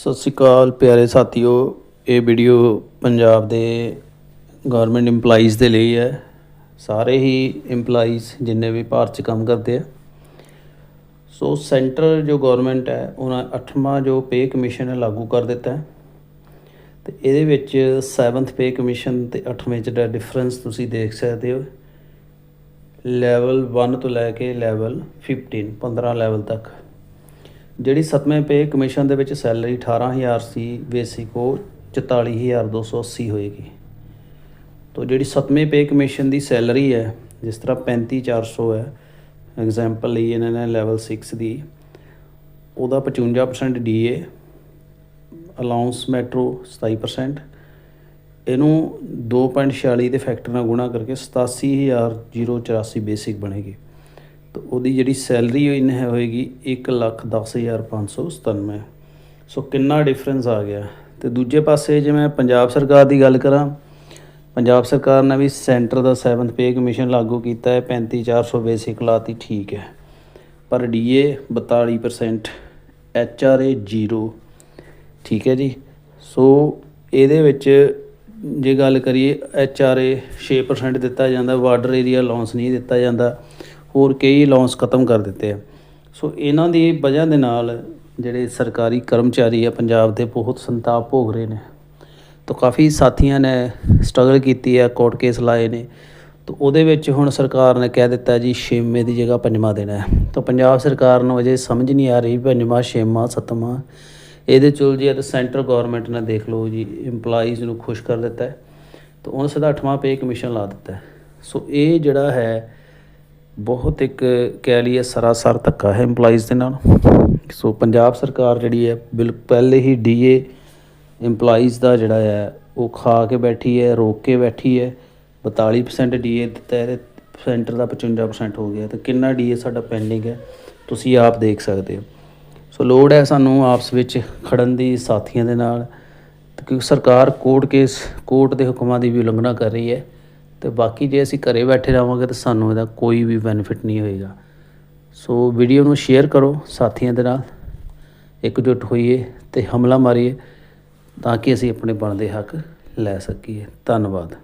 ਸਤਿ ਸ਼੍ਰੀ ਅਕਾਲ ਪਿਆਰੇ ਸਾਥੀਓ, ਇਹ ਵੀਡੀਓ ਪੰਜਾਬ ਦੇ ਗਵਰਨਮੈਂਟ EMPLOYEES ਦੇ ਲਈ ਹੈ। ਸਾਰੇ ਹੀ EMPLOYEES ਜਿੰਨੇ ਵੀ ਭਾਰਤ 'ਚ ਕੰਮ ਕਰਦੇ ਆ। ਸੋ ਸੈਂਟਰ ਜੋ ਗਵਰਨਮੈਂਟ ਹੈ, ਉਹਨਾਂ 8ਵਾਂ ਜੋ ਪੇ ਕਮਿਸ਼ਨ ਹੈ ਲਾਗੂ ਕਰ ਦਿੱਤਾ ਹੈ। ਤੇ ਇਹਦੇ ਵਿੱਚ 7th ਪੇ ਕਮਿਸ਼ਨ ਤੇ 8ਵੇਂ 'ਚ ਦਾ ਡਿਫਰੈਂਸ ਤੁਸੀਂ ਦੇਖ ਸਕਦੇ ਹੋ। ਲੈਵਲ 1 ਤੋਂ ਲੈ ਕੇ ਲੈਵਲ 15 15 ਲੈਵਲ ਤੱਕ। ਜਿਹੜੀ 7ਵੇਂ ਪੇ ਕਮਿਸ਼ਨ ਦੇ ਵਿੱਚ ਸੈਲਰੀ 18000 ਸੀ ਬੇਸਿਕ ਉਹ 44280 ਹੋਏਗੀ। ਤੋ ਜਿਹੜੀ 7ਵੇਂ ਪੇ ਕਮਿਸ਼ਨ ਦੀ ਸੈਲਰੀ ਹੈ, ਜਿਸ ਤਰ੍ਹਾਂ 35400 ਹੈ ਐਗਜ਼ਾਮਪਲ ਲਈ ਇਹਨਾਂ ਨੇ ਲੈਵਲ 6 ਦੀ, ਉਹਦਾ 55% ਡੀਏ ਅਲਾਉਂਸ ਮੈਟਰੋ 27% ਇਹਨੂੰ 2.46 ਦੇ ਫੈਕਟਰ ਨਾਲ ਗੁਣਾ ਕਰਕੇ 87084 ਬੇਸਿਕ ਬਣੇਗੀ। ਤਾਂ ਉਹਦੀ ਜਿਹੜੀ ਸੈਲਰੀ ਇਨ ਹੈ ਹੋਏਗੀ 110597 ਸੋ ਕਿੰਨਾ ਡਿਫਰੈਂਸ ਆ ਗਿਆ। ਤੇ ਦੂਜੇ ਪਾਸੇ ਜੇ ਮੈਂ ਪੰਜਾਬ ਸਰਕਾਰ ਦੀ ਗੱਲ ਕਰਾਂ, ਪੰਜਾਬ ਸਰਕਾਰ ਨੇ ਵੀ ਸੈਂਟਰ ਦਾ 7th ਪੇ ਕਮਿਸ਼ਨ ਲਾਗੂ ਕੀਤਾ ਹੈ 35400 ਬੇਸਿਕ ਲਾਤੀ, ਠੀਕ ਹੈ। ਪਰ ਡੀਏ 42% ਐਚਆਰਏ 0 ਠੀਕ ਹੈ ਜੀ। ਸੋ ਇਹਦੇ ਵਿੱਚ ਜੇ ਗੱਲ ਕਰੀਏ ਐਚਆਰਏ 6% ਦਿੱਤਾ ਜਾਂਦਾ ਬਾਰਡਰ ਏਰੀਆ ਅਲਾਉਂਸ ਨਹੀਂ ਦਿੱਤਾ ਜਾਂਦਾ। ਹੋਰ ਕਈ ਅਲਾਉਂਸ ਖਤਮ ਕਰ ਦਿੱਤੇ ਆ। ਸੋ ਇਹਨਾਂ ਦੀ ਵਜ੍ਹਾ ਦੇ ਨਾਲ ਜਿਹੜੇ ਸਰਕਾਰੀ ਕਰਮਚਾਰੀ ਆ, ਪੰਜਾਬ ਦੇ ਬਹੁਤ ਸੰਤਾਪ ਭੋਗ ਰਹੇ ਨੇ। ਤਾਂ ਕਾਫੀ ਸਾਥੀਆਂ ਨੇ ਸਟਰਗਲ ਕੀਤੀ ਹੈ ਕੋਰਟ ਕੇਸ ਲਾਏ ਨੇ। ਤਾਂ ਉਹਦੇ ਵਿੱਚ ਹੁਣ ਸਰਕਾਰ ਨੇ ਕਹਿ ਦਿੱਤਾ ਜੀ, ਛੇਵੇਂ ਦੀ ਜਗ੍ਹਾ ਪੰਜਵਾਂ ਦੇਣਾ ਹੈ। ਤਾਂ ਪੰਜਾਬ ਸਰਕਾਰ ਨੂੰ ਅਜੇ ਸਮਝ ਨਹੀਂ ਆ ਰਹੀ ਪੰਜਵਾਂ, ਛੇਵਾਂ, ਸੱਤਵਾਂ। ਇਹਦੇ ਚੁਲ ਜੀ ਤਾਂ ਸੈਂਟਰ ਗਵਰਨਮੈਂਟ ਨੇ ਦੇਖ ਲਓ ਜੀ, EMPLOYEES ਨੂੰ ਖੁਸ਼ ਕਰ ਦਿੱਤਾ ਹੈ। ਤਾਂ ਉਹਨਾਂ ਸਿੱਧਾ 8ਵਾਂ ਪੇ ਕਮਿਸ਼ਨ ਲਾ ਦਿੱਤਾ ਸੋ ਇਹ ਜਿਹੜਾ ਹੈ ਬਹੁਤ ਇੱਕ ਕਹਿ ਲਈਏ ਸਰਾਸਰ ਧੱਕਾ ਹੈ EMPLOYEES ਦੇ ਨਾਲ। ਸੋ ਪੰਜਾਬ ਸਰਕਾਰ ਜਿਹੜੀ ਹੈ, ਬਿਲ, ਪਹਿਲੇ ਹੀ ਡੀਏ EMPLOYEES ਦਾ ਜਿਹੜਾ ਹੈ, ਉਹ ਖਾ ਕੇ ਬੈਠੀ ਹੈ, ਰੋਕ ਕੇ ਬੈਠੀ ਹੈ। 42% ਡੀਏ ਦਿੱਤਾ ਹੈ ਸੈਂਟਰ ਦਾ 55% ਹੋ ਗਿਆ। ਤੇ ਕਿੰਨਾ ਡੀਏ ਸਾਡਾ ਪੈਂਡਿੰਗ ਹੈ, ਤੁਸੀਂ ਆਪ ਦੇਖ ਸਕਦੇ ਹੋ। ਸੋ ਲੋੜ ਹੈ ਸਾਨੂੰ ਆਪਸ ਵਿੱਚ ਖੜਨ ਦੀ, ਸਾਥੀਆਂ ਦੇ ਨਾਲ। ਕਿਉਂਕਿ ਸਰਕਾਰ ਕੋਰਟ ਕੇਸ, ਕੋਰਟ ਦੇ ਹੁਕਮਾਂ ਦੀ ਵੀ ਉਲੰਘਣਾ ਕਰ ਰਹੀ ਹੈ। ਤੇ ਬਾਕੀ ਜੇ ਅਸੀਂ ਘਰੇ ਬੈਠੇ ਰਹਾਂਗੇ ਤਾਂ ਸਾਨੂੰ ਇਹਦਾ ਕੋਈ ਵੀ ਬੈਨੀਫਿਟ ਨਹੀਂ ਹੋਏਗਾ। ਸੋ ਵੀਡੀਓ ਨੂੰ ਸ਼ੇਅਰ ਕਰੋ ਸਾਥੀਆਂ ਦੇ ਨਾਲ। ਇਕਜੁੱਟ ਹੋਈਏ ਤੇ ਹਮਲਾ ਮਾਰੀਏ ਤਾਂ ਕਿ ਅਸੀਂ ਆਪਣੇ ਬਣਦੇ ਹੱਕ ਲੈ ਸਕੀਏ। ਧੰਨਵਾਦ।